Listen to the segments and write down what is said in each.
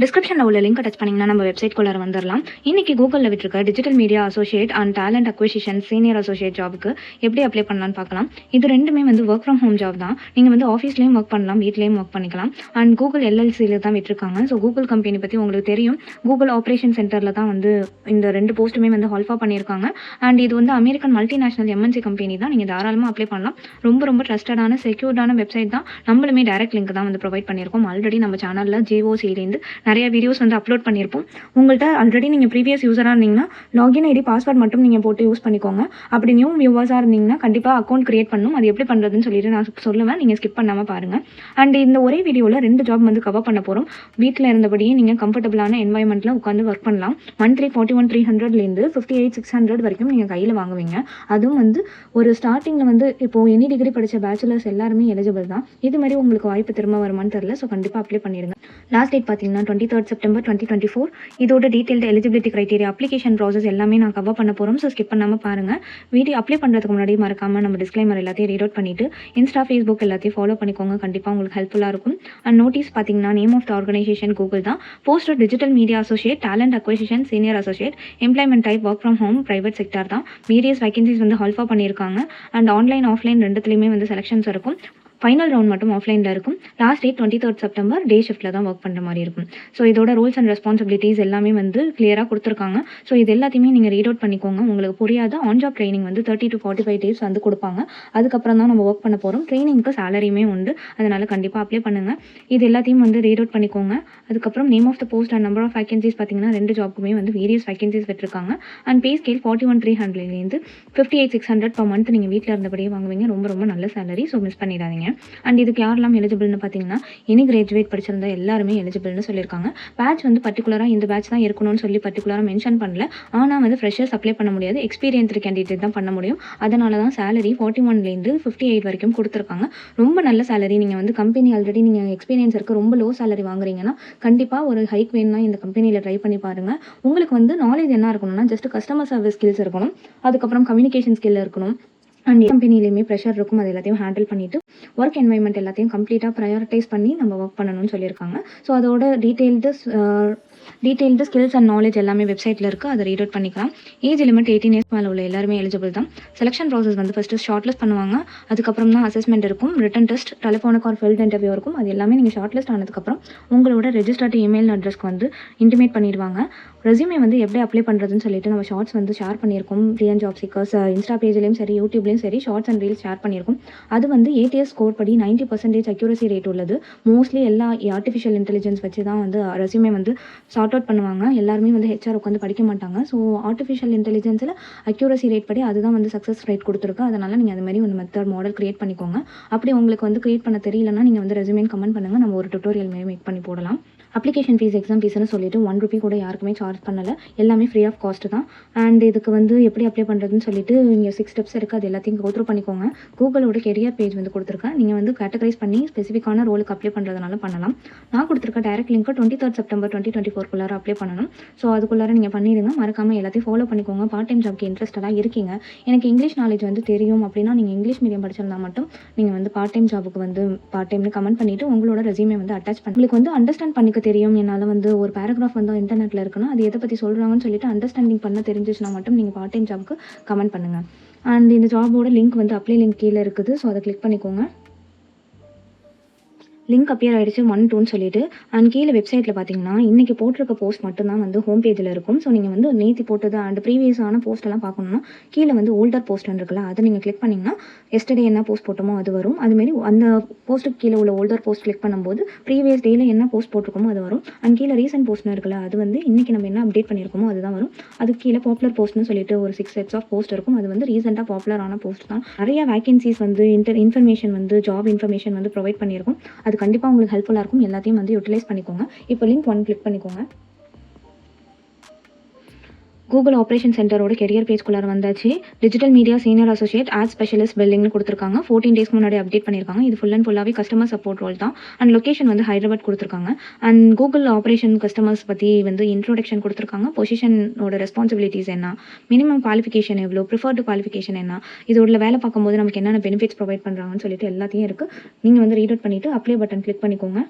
டிஸ்கிரிப்ஷனில் உள்ள link touch பண்ணிங்கன்னா நம்ம வெப்சைட் குள்ளார வந்துடலாம் இன்னைக்கு கூகுளில் விட்டுருக்க digital media associate and talent acquisition senior associate ஜாபுக்கு எப்படி அப்ளை பண்ணலாம்னு பார்க்கலாம். இது ரெண்டுமே வந்து ஒர்க் ஃப்ரம் ஹோம் ஜாப் தான். நீங்கள் வந்து ஆஃபீஸ்லேயும் ஒர்க் பண்ணலாம் வீட்லேயும் ஒர்க் பண்ணிக்கலாம். அண்ட் கூகுள் எல்எல்சியில் தான் விட்டுருக்காங்க. ஸோ கூகுள் கம்பெனி பற்றி உங்களுக்கு தெரியும். கூகுள் ஆப்ரேஷன் சென்டரில் தான் வந்து இந்த ரெண்டு போஸ்ட்டுமே வந்து ஹால்ஃபா பண்ணியிருக்காங்க. அண்ட் இது வந்து அமெரிக்கன் மல்டிநேஷனல் எம்என்சி கம்பெனி தான். நீங்கள் தாராளமாக அப்ளை பண்ணலாம். ரொம்ப ரொம்ப ட்ரஸ்டடான செக்யூர்டான வெப்சைட் தான். நம்மளுமே டேரக்ட் லிங்க் தான் வந்து ப்ரொவைட் பண்ணியிருக்கோம். ஆல்ரெடி நம்ம சேனலில் ஜிஓசிலேருந்து நிறைய வீடியோஸ் வந்து அப்லோட் பண்ணியிருப்போம். உங்கள்கிட்ட ஆல்ரெடி நீங்கள் ப்ரீவியஸ் யூஸராக இருந்தீங்கன்னா லாகின் ஐடி பாஸ்வேர்ட் மட்டும் நீங்கள் போட்டு யூஸ் பண்ணிக்கோங்க. அப்படி நியூ வியூவர்ஸாக இருந்தீங்கன்னா கண்டிப்பாக அக்கௌண்ட் கிரியேட் பண்ணணும் அது எப்படி பண்ணுறதுன்னு சொல்லிட்டு நான் சொல்லுவேன். நீங்கள் ஸ்கிப் பண்ணாமல் பாருங்கள் அண்ட் இந்த ஒரே வீடியோவில் ரெண்டு ஜாப் வந்து கவர் பண்ண போகிறோம் வீட்டில் இருந்தபடியே நீங்கள் கம்ஃபர்டபுளான என்வாயன்மெண்ட்டில் உட்காந்து ஒர்க் பண்ணலாம். மந்த்லி ஃபார்ட்டி ஒன் த்ரீ ஹண்ட்ரட்லேருந்து ஃபிஃப்டி எயிட் சிக்ஸ் ஹண்ட்ரட் வரைக்கும் நீங்கள் கையில் வாங்குவீங்க. அதுவும் வந்து ஒரு ஸ்டார்டிங்கில் வந்து இப்போது எனி டிகிரி படித்த பேச்சுலர்ஸ் எல்லாருமே எலிஜிபிள் தான். இது மாதிரி உங்களுக்கு வாய்ப்பு திரும்ப வருமானு தெரில ஸோ கண்டிப்பாக அப்ளை பண்ணிடுங்க. லாஸ்ட் டேட் பார்த்தீங்கன்னா twenty third September twenty twenty four இதோட detailed eligibility criteria application process எல்லாமே நான் கவர் பண்ண போகிறோம் ஸோ ஸ்கிப் பண்ணாமல் பாருங்கள் வீடியோ அப்ளை பண்ணுறதுக்கு முன்னாடி மறக்காமல் நம்ம டிஸ்க்ளைமர் எல்லாத்தையும் ரீட் அவுட் பண்ணிவிட்டு இன்ஸ்டா ஃபேஸ்புக் எல்லாத்தையும் ஃபாலோ பண்ணிக்கோங்க. கண்டிப்பாக உங்களுக்கு ஹெல்ப்ஃபுல்லாக இருக்கும். அண்ட் நோட்டீஸ் பார்த்தீங்கன்னா name of the organization Google தான். Post digital media associate talent acquisition senior associate employment type work from home private sector தான். வேரியஸ் வேகன்சிஸ் வந்து ஹால்ஃபா பண்ணியிருக்காங்க. அண்ட் ஆன்லைன் ஆஃப்லைன் ரெண்டுத்துலேயுமே வந்து செலெக்ஷன்ஸ் இருக்கும். ஃபைனல் ரவுண்ட் மட்டும் ஆஃப்லைனில் இருக்கும். Last date twenty third September day ஷிஃப்ட்டில் தான் ஒர்க் பண்ணுற மாதிரி இருக்கும். ஸோ இதோட ரூல்ஸ் அண்ட் ரெஸ்பான்சிபிலிட்டிஸ் எல்லாமே வந்து கிளியராக கொடுத்துருக்காங்க. ஸோ இது எல்லாத்தையுமே நீங்கள் ரீட் அவுட் பண்ணிக்கோங்க. உங்களுக்கு புரியாத? ஆன் ஜாப் ட்ரைனிங் வந்து thirty to forty five days வந்து கொடுப்பாங்க. அதுக்கப்புறம் தான் நம்ம ஒர்க் பண்ண போகிறோம் ட்ரைனிங்க்கு சேலரியுமே உண்டு. அதனால் கண்டிப்பாக அப்ளை பண்ணுங்கள் இது எல்லாத்தையும் வந்து ரீட் அவுட் பண்ணிக்கோங்க. அதுக்கப்புறம் name of the post and number of vacancies பார்த்தீங்கன்னா ரெண்டு ஜாப்புக்குமே வந்து வேரியஸ் வேகன்சிஸ் விட்டுருக்காங்க and pay scale forty one three ஹண்ட்ரட்லேருந்து fifty eight six hundred per month நீங்கள் வீட்டில் இருந்தபடியே வாங்குவீங்க. ரொம்ப ரொம்ப நல்ல சேலரி ஸோ மிஸ் பண்ணிடாதீங்க. அண்ட் இதுக்கு யாரெல்லாம் எலிஜிபிள்னு பார்த்தீங்கன்னா எனி கிராஜுவேட் படிச்சிருந்தா எல்லாருமே எலிஜிபிள்னு சொல்லியிருக்காங்க. பேட்ச் வந்து பர்டிகுலராக இந்த பேட்ச் தான் இருக்கணும்னு சொல்லி பர்டிகுலராக மென்ஷன் பண்ணல. ஆனால் வந்து ஃப்ரெஷர்ஸ் அப்ளை பண்ண முடியாது. எக்ஸ்பீரியன்ஸ் கேண்டிடேட் தான் பண்ண முடியும். அதனால தான் சேலரி ஃபார்ட்டி ஒன்லேருந்து ஃபிஃப்டி எயிட் வரைக்கும் கொடுத்துருக்காங்க. ரொம்ப நல்ல சேலரி நீங்கள் வந்து கம்பெனி ஆல்ரெடி நீங்கள் எக்ஸ்பீரியன்ஸ் இருக்குது ரொம்ப லோ சேலரி வாங்குறீங்கன்னா கண்டிப்பாக ஒரு ஹைக் வேணும்னா இந்த கம்பெனியில் ட்ரை பண்ணி பாருங்கள் உங்களுக்கு வந்து நாலேஜ் என்ன இருக்கணும்னா ஜஸ்ட் கஸ்டமர் சர்வீஸ் ஸ்கில்ஸ் இருக்கணும். அதுக்கப்புறம் கம்யூனிகேஷன் ஸ்கில் இருக்கணும். அண்ட் கம்பெனிலையுமே ப்ரெஷர் இருக்கும் அது எல்லாத்தையும் ஹேண்டில் பண்ணிவிட்டு ஒர்க் என்வைரன்மெண்ட் எல்லாத்தையும் கம்ப்ளீட்டாக ப்ரையாரிட்டைஸ் பண்ணி நம்ம ஒர்க் பண்ணணும்னு சொல்லியிருக்காங்க. ஸோ அதோட detailed detailed skills and knowledge எல்லாமே வெப்சைட்டில் இருக்குது அதை ரீட் அவுட் பண்ணிக்கலாம். ஏஜ் லிமிட் எயிட்டீன் இயர்ஸ் மேலே உள்ள எல்லாருமே எலிஜிபிள் தான். செலெக்ஷன் ப்ராசஸ் வந்து ஃபஸ்ட்டு ஷார்ட் லிஸ்ட் பண்ணுவாங்க. அதுக்கப்புறம் தான் அசஸ்மெண்ட் இருக்கும். ரிட்டன் டெஸ்ட் டெலிஃபோனுக்கு ஒரு ஃபீல்ட் இன்டர்வியூ இருக்கும். அது எல்லாமே நீங்கள் ஷார்ட் லிஸ்ட் ஆனதுக்கப்புறம் உங்களோட ரெஜிஸ்டர்டு இமெயில் அட்ரஸ்க்கு வந்து இன்டிமேட் பண்ணிடுவாங்க. ரெஸ்யூமே வந்து எப்படி அப்ளை பண்ணுறதுன்னு சொல்லிட்டு நம்ம ஷார்ட்ஸ் வந்து ஷேர் பண்ணியிருக்கோம். ரியன் ஜாப் சீக்கர்ஸ் இன்ஸ்டா பேஜ்லேயும் சரி யூடியூப்லேயும் சரி ஷார்ட்ஸ் அண்ட் ரீல்ஸ் ஷேர் பண்ணியிருக்கோம். அது வந்து ஏடிஎஸ் ஸ்கோர் படி நைன்ட்டி பர்சன்டேஜ் அக்யூரசி ரேட் உள்ளது. மோஸ்ட்லி எல்லா ஆர்டிஃபிஷியல் இன்டெலிஜென்ஸ் வச்சு தான் வந்து ரெஸ்யூமே வந்து சார்ட் அவுட் பண்ணுவாங்க. எல்லாருமே வந்து ஹெச்ஆர் உட்காந்து படிக்க மாட்டாங்க. ஸோ ஆர்டிஃபிஷியல் இன்டெலிஜென்ஸில் அக்யூரசி ரேட் படி அதுதான் வந்து சக்ஸஸ் ரேட் கொடுத்துருக்கு. அதனால் நீங்கள் அதுமாரி மாதிரி ஒரு மெத்தட் மாடல் கிரியேட் பண்ணிக்கோங்க. அப்படி உங்களுக்கு வந்து கிரியேட் பண்ண தெரியலன்னா நீங்கள் வந்து ரெஸ்யூமே கமெண்ட் பண்ணுங்கள் நம்ம ஒரு டுட்டோரியல் மாரி மேக் பண்ணி போடலாம். அப்ளிகேஷன் ஃபீஸ் எக்ஸாம் ஃபீஸ்னு சொல்லிட்டு ஒன் ருபி கூட யாருக்குமே சார்ஜ் பண்ணலை. எல்லாமே ஃப்ரீ ஆஃப் காஸ்ட் தான். அண்ட் இதுக்கு வந்து எப்படி அப்ளை பண்ணுறதுன்னு சொல்லிட்டு இங்கே சிக்ஸ் ஸ்டெப்ஸ் இருக்குது அது எல்லாத்தையும் கோத்ரூ பண்ணிக்கோங்க. கூகுளோட கெரியர் பேஜ் வந்து கொடுத்துருக்கேன். நீங்கள் வந்து கேட்டகரைஸ் பண்ணி ஸ்பெசிஃபிக்கான ரோலுக்கு அப்ளை பண்ணுறதுனால பண்ணலாம். நான் கொடுத்துருக்க direct link twenty third September twenty twenty ஃபோர்க்குள்ளார apply பண்ணணும். ஸோ அதுக்குள்ளார நீங்கள் பண்ணிடுங்க. மறக்காமல் எல்லாத்தையும் ஃபாலோ பண்ணிக்கோங்க. பார்ட் டைம் ஜாப்க்கு இன்ட்ரெஸ்டடாக இருக்கீங்க. எனக்கு இங்கிலீஷ் நாலேஜ் வந்து தெரியும். அப்படின்னா நீங்கள் இங்கிலீஷ் மீடியம் படிச்சிருந்தா மட்டும் நீங்கள் வந்து பார்ட் டைம் ஜாபுக்கு வந்து பார்ட் டைம்னு கமெண்ட் பண்ணிவிட்டு உங்களோட ரெசியூமே வந்து அட்டாச் பண்ணி உங்களுக்கு வந்து அண்டர்ஸ்டாண்ட் பண்ணிக்க தெரியும். என்னால் வந்து ஒரு பேராகிராஃப் வந்து இன்டர்நெட்டில் இருக்குன்னா அது எதை பற்றி சொல்கிறாங்கன்னு சொல்லிட்டு அண்டர்ஸ்டாண்டிங் பண்ண தெரிஞ்சிச்சுன்னா மட்டும் நீங்கள் பார்ட் டைம் ஜாப்க்கு கமெண்ட் பண்ணுங்கள் அண்ட் இந்த ஜாபோட லிங்க் வந்து அப்ளை லிங்க் கீழே இருக்குது. ஸோ அதை கிளிக் பண்ணிக்கோங்க. லிங்க் அப்பியர் ஆகிடுச்சு ஒன் டூன்னு சொல்லிட்டு. அண்ட் கீழே வெப்சைட்டில் பார்த்தீங்கன்னா இன்றைக்கி போட்டிருக்க போஸ்ட் மட்டும்தான் வந்து ஹோம் பேஜில் இருக்கும். ஸோ நீங்கள் வந்து நேத்தி போட்டது அண்ட் ப்ரீவியஸான போஸ்ட்டெல்லாம் பார்க்கணுன்னா கீழே வந்து ஓல்டர் போஸ்ட்னு இருக்குல்ல அதை நீங்கள் கிளிக் பண்ணிங்கன்னா எஸ்டர்டே என்ன போஸ்ட் போட்டோமோ அது வரும். அதுமாரி அந்த போஸ்ட்டுக்கு கீழே உள்ள ஓல்டர் போஸ்ட் கிளிக் பண்ணும்போது ப்ரீவியஸ் டேயில் என்ன போஸ்ட் போட்டிருக்கோமோ அது வரும். அண்ட் கீழே ரீசெண்ட் போஸ்ட்னு இருக்குல்ல அது வந்து இன்றைக்கி நம்ம என்ன அப்டேட் பண்ணியிருக்கோமோ அதுதான் வரும். அது கீழே பாப்புலர் போஸ்ட்னு சொல்லிட்டு ஒரு சிக்ஸ் செட்ஸ் ஆஃப் போஸ்ட் இருக்கும். அது வந்து ரீசெண்டாக பாப்புலரான போஸ்ட் தான். நிறைய வேகன்சிஸ் வந்து இன்டர் இன்ஃபர்மேஷன் வந்து ஜாப் இன்ஃபர்மேஷன் வந்து ப்ரொவைட் பண்ணியிருக்கோம். அது கண்டிப்பாக உங்களுக்கு ஹெல்ப்ஃபுல்லாக இருக்கும். எல்லாத்தையும் வந்து யூட்டிலைஸ் பண்ணிக்கோங்க. இப்போ லிங்க் ஒன் கிளிக் பண்ணிக்கோங்க. கூகுள் ஆப்ரேஷன் சென்டரோட கெரியர் பேஜ்குள்ளார வந்தாச்சு. Digital media senior associate ad specialist பில்டிங்னு கொடுத்துருக்காங்க. ஃபோர்டீன் டேஸ்க்கு முன்னாடி அப்டேட் பண்ணியிருக்காங்க இது ஃபுல் அண்ட் ஃபுல்லாகவே கஸ்டமர் சப்போர்ட் ரோல் தான். அண்ட் லொக்கேஷன் வந்து ஹைதராபாத் கொடுத்துருக்காங்க. அண்ட் கூகுள் ஆப்ரேஷன் கஸ்டமர்ஸ் பற்றி வந்து இன்ட்ரோடக்ஷன் கொடுத்துருக்காங்க. பொசிஷனோட ரெஸ்பான்சிபிலிட்டிஸ் என்ன? மினிமம் குவாலிஃபிகேஷன் எவ்வளோ ப்ரிஃபர்டு குவாலிஃபிகேஷன் என்ன? இதோட வேலை பார்க்கும்போது நமக்கு என்னென்ன பெனிஃபிட்ஸ் ப்ரொவைட் பண்ணுறாங்கன்னு சொல்லிட்டு எல்லாத்தையும் இருக்குது நீங்கள் வந்து ரீட் அவுட் பண்ணிவிட்டு அப்ளை பட்டன் கிளிக் பண்ணிக்கோங்க.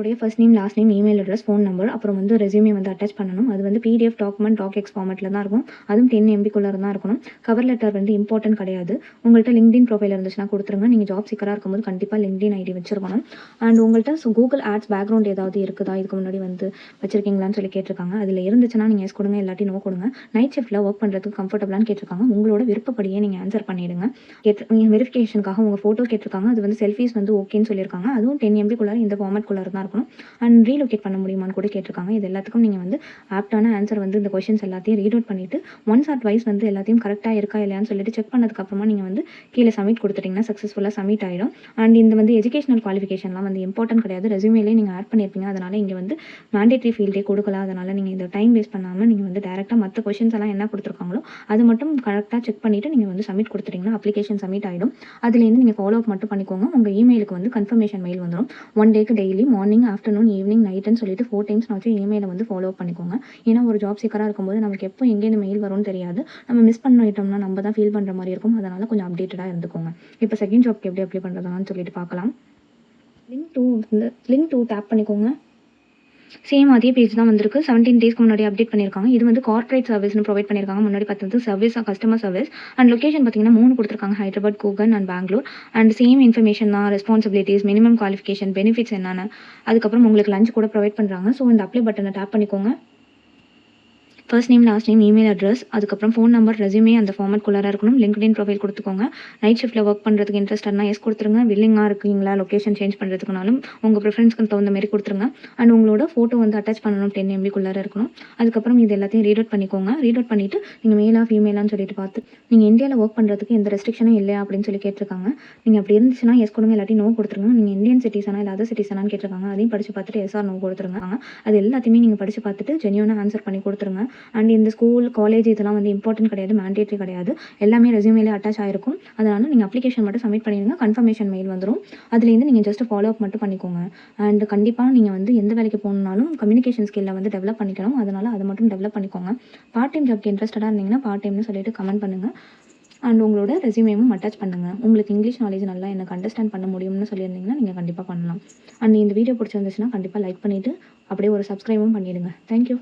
உங்களுடைய first name last name email address phone number அப்புறம் வந்து ரெசியூமே வந்து அட்டாச் பண்ணணும். அது வந்து பிடிஎஃப் டாக்குமெண்ட் டாக் எக்ஸ் ஃபார்மெட்டில் தான் இருக்கும். அதுவும் டென் எம்பிக்குள்ளே தான் இருக்கணும். கவர் லெட்டர் வந்து இம்பார்ட்டன்ட் கிடையாது. உங்கள்கிட்ட லிங்க்டின் ப்ரொஃபைல் இருந்துச்சுன்னா கொடுத்துருங்க. நீங்கள் ஜாப் சீக்கராக இருக்கும்போது கண்டிப்பாக லிங்க்டின் ஐடி வச்சிருக்கணும். அண்ட் உங்கள்கிட்ட ஸோ கூகுள் ஆட்ஸ் பேக்ரவுண்ட் ஏதாவது இருக்குதா? இதுக்கு முன்னாடி வந்து வச்சிருக்கீங்களான்னு சொல்லி கேட்டிருக்காங்க. அதில் இருந்துச்சுன்னா நீங்கள் எஸ் கொடுங்க இல்லாட்டி நோ கொடுங்க. நைட் ஷிஃப்ட்டில் ஒர்க் பண்ணுறதுக்கு கம்ஃபர்டபுளான்னு கேட்டிருக்காங்க. உங்களோட விருப்பப்படியே நீங்கள் ஆன்சர் பண்ணிவிடுங்க கேட்டு நீங்கள் வெரிஃபிகேஷனுக்காக உங்கள் ஃபோட்டோ கேட்டிருக்காங்க. அது வந்து செல்ஃபீஸ் வந்து ஓகேன்னு சொல்லியிருக்காங்க. அதுவும் டென் எம்பிக்குள்ளார இந்த ஃபார்மேட்குள்ளார தான் பார்க்கணும். அண்ட் ரீலொகேட் பண்ண முடியுமான்னு கூட கேட்டிருக்காங்க. இது எல்லாத்துக்கும் நீங்கள் வந்து ஆப்டான ஆன்சர் வந்து இந்த கொஷின்ஸ் எல்லாத்தையும் ரீட் அவுட் பண்ணிவிட்டு ஒன்ஸ் ஆர் ட்வைஸ் வந்து எல்லாத்தையும் கரெக்டாக இருக்கா இல்லையான்னு சொல்லிட்டு செக் பண்ணதுக்கப்புறமா நீங்கள் வந்து கீழே சப்மிட் கொடுத்துட்டிங்கன்னா சக்ஸஸ்ஃபுல்லாக சப்மிட் ஆகிடும் அண்ட் இந்த வந்து எஜுகேஷனல் குவாலிஃபிகேஷன்லாம் வந்து இம்பார்ட்டன்ட் கிடையாது. ரெஸ்யூமேலே நீங்கள் ஆட் பண்ணியிருப்பீங்க அதனால் இங்கே வந்து மேண்டேட்ரி ஃபீல்டே கொடுக்கல அதனால் நீங்கள் இந்த டைம் வேஸ்ட் பண்ணாமல் நீங்கள் வந்து டேரெக்டாக மற்ற கொஷின்ஸ் எல்லாம் என்ன கொடுத்துருக்காங்களோ அது மட்டும் கரெக்டாக செக் பண்ணிவிட்டு நீங்கள் வந்து சப்மிட் கொடுத்துட்டிங்கன்னா அப்ளிகேஷன் சப்மிட் ஆகிடும் அதுலேருந்து நீங்கள் ஃபாலோ அப் மட்டும் பண்ணிக்கோங்க. உங்கள் இமெயிலுக்கு வந்து கன்ஃபர்மேஷன் மெயில் வந்துடும் ஒன் டேக்கு டெய்லி மார்னிங் ஆஃப்டர்நூன் ஈவினிங் நைட்டுன்னு சொல்லிட்டு ஃபோர் டைம்ஸ் நாச்சும் இமெயிலை வந்து ஃபாலோ பண்ணிக்கோங்க. ஏன்னா ஒரு ஜாப் சீக்கராக இருக்கும்போது நமக்கு எப்போ எங்கேருந்து மெயில் வரும்னு தெரியாது. நம்ம மிஸ் பண்ணிட்டோம்னா நம்ம தான் ஃபீல் பண்ணுற மாதிரி இருக்கும். அதனால் கொஞ்சம் அப்டேட்டடாக இருந்துக்கோங்க. இப்போ செகண்ட் ஜாப்க்கு எப்படி அப்ளை பண்ணுறதுனான்னு சொல்லிட்டு பார்க்கலாம். Link two link two tap பண்ணிக்கோங்க. சேம் அதே பேஜ் தான் வந்திருக்கு. செவன்டீன் டேஸ்க்கு முன்னாடி அப்டேட் பண்ணியிருக்காங்க இது வந்து கார்ப்பரேட் சர்வீஸ்னு ப்ரொவைட் பண்ணியிருக்காங்க முன்னாடி பார்த்து service customer service and location பார்த்தீங்கன்னா மூணு கொடுத்துருக்காங்க. Hyderabad Gurgaon and Bangalore and same information தான். ரெஸ்பான்சிபிலிட்டிஸ் மினிமம் குவாலிஃபிகேஷன் பெனிஃபிட்ஸ் என்னென்ன. அதுக்கப்புறம் உங்களுக்கு லஞ்ச் கூட ப்ரொவைட் பண்ணுறாங்க ஸோ இந்த அப்ளை பட்டனை டேப் பண்ணிக்கோங்க. First name last name email address அதுக்கப்புறம் ஃபோன் நம்பர் ரெசியூமே அந்த ஃபார்மட் குள்ளாராக இருக்கணும். லிங்க்டின் ப்ரொஃபைல் கொடுத்துக்கோங்க. நைட் ஷிஃப்ட்டில் ஒர்க் பண்ணுறதுக்கு இன்ட்ரெஸ்டட்னா எஸ் கொடுத்துருங்க. வில்லிங்காக இருக்கீங்களா? லொக்கேஷன் சேஞ்ச் பண்ணுறதுக்குனாலும் உங்கள் ப்ரிஃபரன்ஸ்க்கு தகுந்த மாதிரி கொடுத்துருங்க. அண்ட் உங்களோட ஃபோட்டோ வந்து அட்டாச் பண்ணணும் டென் எம்பிக்குள்ளார இருக்கணும். அதுக்கப்புறம் இது எல்லாத்தையும் ரீட் அவுட் பண்ணிக்கோங்க ரீட் அவுட் பண்ணிவிட்டு நீங்கள் மேலா ஃபீமேலான்னு சொல்லிட்டு பார்த்து நீங்கள் இந்தியாவில் ஒர்க் பண்ணுறதுக்கு எந்த ரெஸ்ட்ரிக்ஷனும் இல்லையா அப்படின்னு சொல்லி கேட்டிருக்காங்க. நீங்கள் அப்படி இருந்துச்சுன்னா எஸ் கொடுங்க இல்லாட்டி நோ கொடுத்துருங்க. நீங்கள் இந்தியன் சிட்டிசனா இல்லை அதர் சிட்டிசனான்னு கேட்டிருக்காங்க. அதையும் படித்து பார்த்துட்டு எஸ்ஆர் நோ கொடுத்துருங்க. அது எல்லாத்தையுமே நீங்கள் படித்து பார்த்துட்டு ஜென்யூனாக ஆன்சர் பண்ணி கொடுத்துருங்க. அண்ட் இந்த ஸ்கூல் காலேஜ் இதெல்லாம் வந்து இம்பார்ட்டன்ட் கிடையாது மேண்டேட்ரி கிடையாது. எல்லாமே ரெசியூமேலே அட்டாச் ஆயிருக்கும். அதனால் நீங்கள் அப்ளிகேஷன் மட்டும் சப்மிட் பண்ணிடுங்க கன்ஃபர்மேஷன் மெயில் வந்துடும் அதுலேருந்து நீங்கள் ஜஸ்ட் ஃபாலோ அப் மட்டும் பண்ணிக்கோங்க. அண்ட் கண்டிப்பாக நீங்கள் வந்து எந்த வேலைக்கு போகணுன்னாலும் கம்யூனிகேஷன் ஸ்கில்லை வந்து டெவலப் பண்ணிக்கணும். அதனால் அதை மட்டும் டெவலப் பண்ணிக்கோங்க. பார்ட் டைம் ஜாப்க்கு இன்ட்ரெஸ்டடாக இருந்தீங்கன்னா பார்ட் டைம்னு சொல்லிட்டு கமெண்ட் பண்ணுங்கள் அண்ட் உங்களோட ரெசியூமேவும் அட்டாச் பண்ணுங்கள் உங்களுக்கு இங்கிலீஷ் நாலேஜ் நல்லா எனக்கு அண்டர்ஸ்டாண்ட் பண்ண முடியும்னு சொல்லியிருந்தீங்கன்னா நீங்கள் கண்டிப்பாக பண்ணலாம். அண்ட் இந்த வீடியோ பிடிச்சிருந்துச்சுன்னா கண்டிப்பாக லைக் பண்ணிவிட்டு அப்படியே ஒரு சப்ஸ்கிரைபும் பண்ணிவிடுங்க தேங்க்யூ